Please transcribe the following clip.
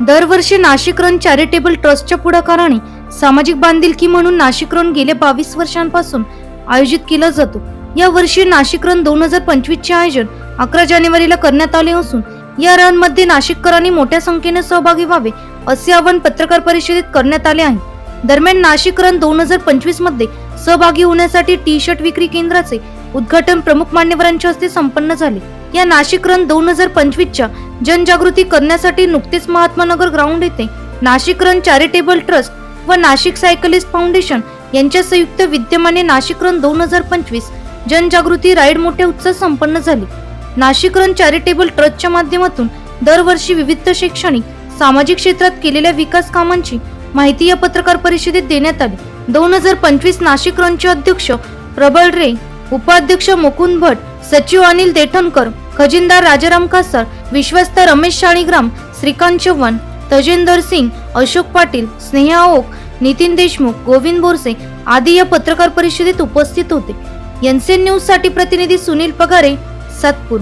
दरवर्षी Nashik run charitable ट्रस्टच्या पुढाकाराने सामाजिक बांधिलकी म्हणून नाशिक रन गेल्या बावीस वर्षांपासून आयोजित केला जातो. या वर्षी नाशिक रन दोन हजार पंचवीस चे आयोजन अकरा जानेवारीला करण्यात आले असून या रनमध्ये नाशिककरांनी मोठ्या संख्येने सहभागी व्हावे असे आवाहन पत्रकार परिषदेत करण्यात आले आहे. दरम्यान नाशिक रन दोन हजार पंचवीसमध्ये सहभागी होण्यासाठी टी शर्ट विक्री केंद्राचे उद्घाटन प्रमुख मान्यवरांच्या हस्ते संपन्न झाले. या नाशिक रन दोन हजार पंचवीसच्या जनजागृती करण्यासाठी नुकतेच महात्मानगर ग्राउंड येथे नाशिक रन चॅरिटेबल ट्रस्ट व नाशिक सायकलिस्ट फाउंडेशन यांच्या संयुक्त विद्यमाने नाशिक रन दोन हजार पंचवीस जनजागृती राईड मोठ्या उत्साहात संपन्न झाली. नाशिक रन चॅरिटेबल ट्रस्टच्या माध्यमातून दरवर्षी विविध शैक्षणिक सामाजिक क्षेत्रात केलेल्या विकास कामांची माहिती या पत्रकार परिषदेत देण्यात आली. दोन हजार पंचवीस नाशिक रनचे अध्यक्ष प्रबळ रे उपाध्यक्ष मुकुंद भट सचिव अनिल देठणकर खजिनदार राजाराम कासार विश्वस्त रमेश शाळीग्राम श्रीकांत चव्हाण तजेंदर सिंग अशोक पाटील स्नेहा ओक नितीन देशमुख गोविंद बोरसे आदी या पत्रकार परिषदेत उपस्थित होते. एनसीएन न्यूजसाठी प्रतिनिधी सुनील पगारे सातपूर.